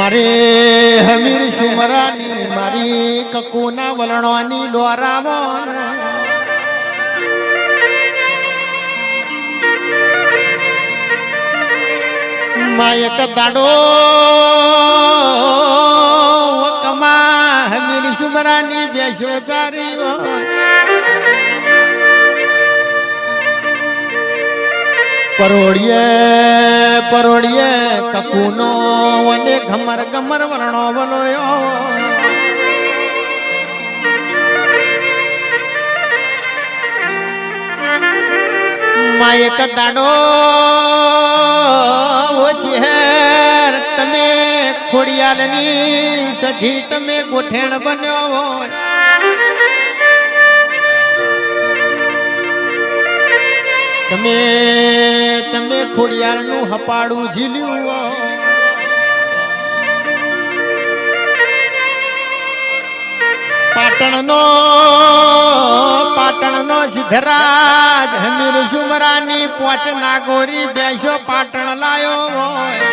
મારે હમીર સુમરાની મારી કકુના વલણોની દોરાવો માયક દાડો કમા હમીર સુમરાની બેસો સારી હોય પરોડીએ પરોડીએ કકુનો વને ઘમર ગમર વર્ણો વલોયો. માં એક દાડો ઓછી હેર તમે ખોડિયાલની સધી તમે ગોઠેણ બન્યો હોય. તમે તમે ખોડિયારનું હપાડું ઝીલ્યું. પાટણનો પાટણનો સિદ્ધરાજ હમીર સુમરાની પોચ નાગોરી બેસો પાટણ લાયો હોય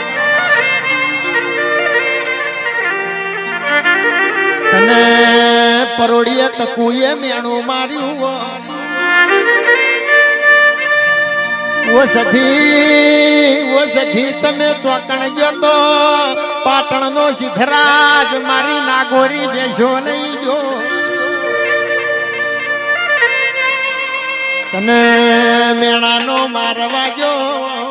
તને પરોડીએ તકુએ મેણું માર્યું હોય તમે ચોકણ ગયો તો પાટણનો સિદ્ધરાજ મારી નાગોરી બેસો લઈ જો તને મેણાનો મારવા ગયો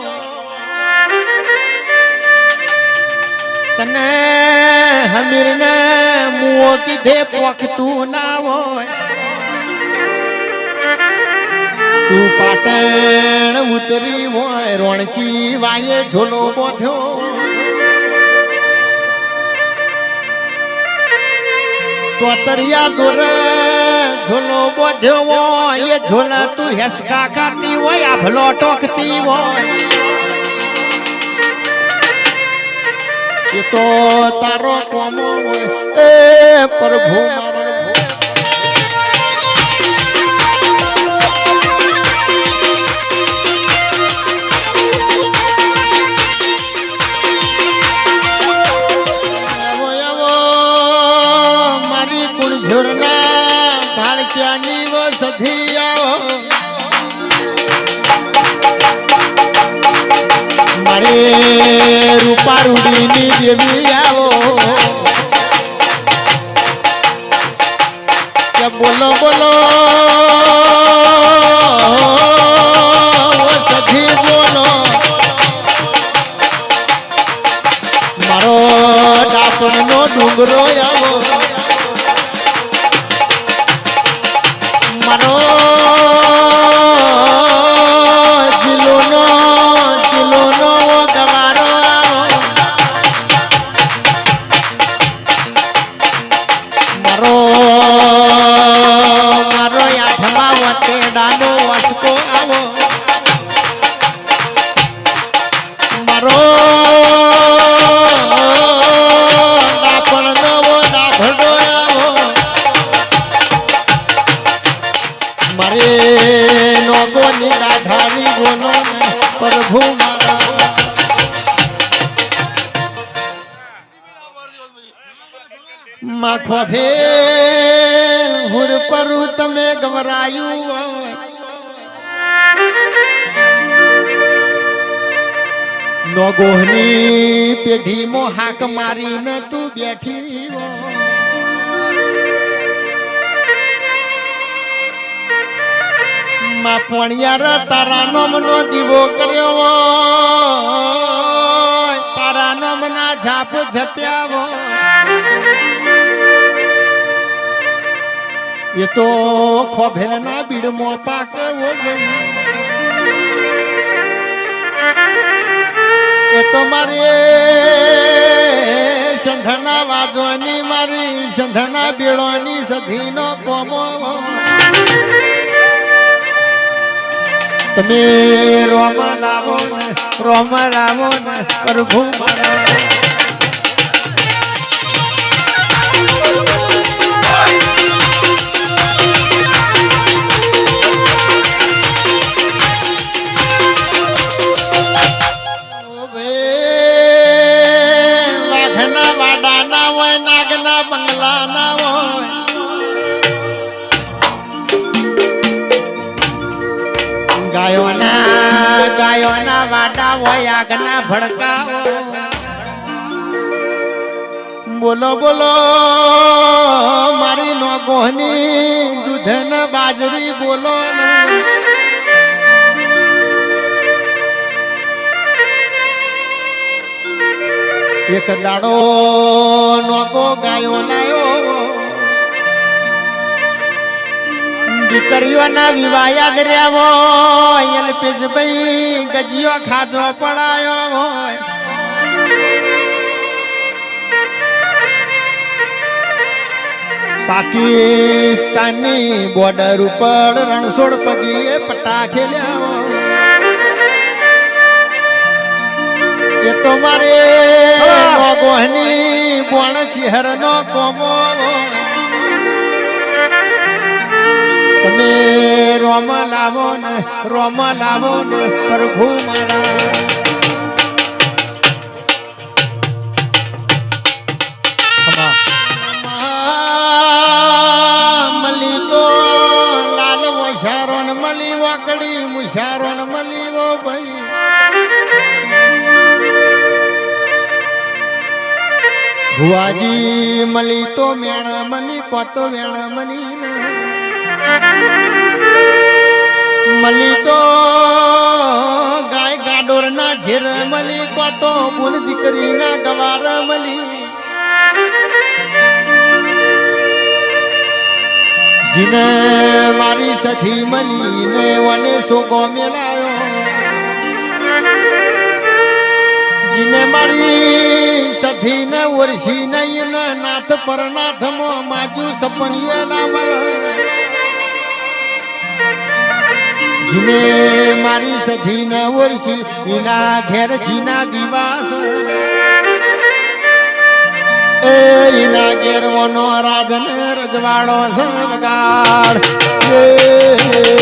તને હમીરને મુઓ કીધે પોખતું ના હોય. તું પાટણ ઉતરી હોય રોણચી વાયે ઝોલો બોધ્યો તોતરિયા દોરે ઝોલો બોધ્યો હોય એ ઝોલા તું હેસકા કાતી હોય આભલો ટોકતી હોય તો તારો કોમો હોય એ પ્રભુ ભાણક્યાની વસધી આવો મારે રૂપારૂડીની દેવી આવો. બોલો બોલો. વસધી બોલો. મારો ડાકણનો ડુંગરો આવો. માખો ભેલ હુર પરુ તમે ગવરાયું નોગોહની પેઢી મો હાક મારીને તું બેઠી માં પોણિયાર તારા નોમનો દીવો કર્યો તારા નોમના ઝાપ ઝપ્યા હોય એ તો ખોભેલના બીડમાં પાકવો એ તો મારી સંધના વાજવાની મારી સંધના બેળોની સધીનો કોમો. તમે રોમ લાવો ને રોમ લાવો પ્રભુ મારા વાડા હોય આગના ભડકા બોલો બોલો, મારી નો ગોહની દૂધના બાજરી બોલો એક દાડો નોકો ગાયો લાયો. દીકરીઓના વિવાયા કર્યા હોય અલ્પેશ ભાઈ ગજીયો ખાજો પડાયો હોય. પાકિસ્તાનની બોર્ડર ઉપર રણછોડ પગીએ પટ્ટા ખેલ્યા એ તો મારે ગોહની બોણ ચિહર નો કોમો તમે રોમ લાવો ને રોમ લાવો ને પ્રભુ મારા. મલી તો લાલ વસારો મલી વાકડી મુસારો ને ભાઈ. ભુવાજી મલી તો મેણ મની કોતો વેણ મની ને. મલી તો ગાય ગાડોર ના ઝેર મલી કોતો ભૂલ દીકરી ના ગવાર મલી જીને મારી સખી મલી ને વને સોગો મેલાયો. જીને મારી સખી ને વર્ષી નહીં નાથ પર નાથ મો માજુ સપનિયે ના મળે જીને મારી સખી ને છે એના ઘેર જીના દિવાસ એ એના ઘેર વનો રાજન રજવાડો સગાડ એ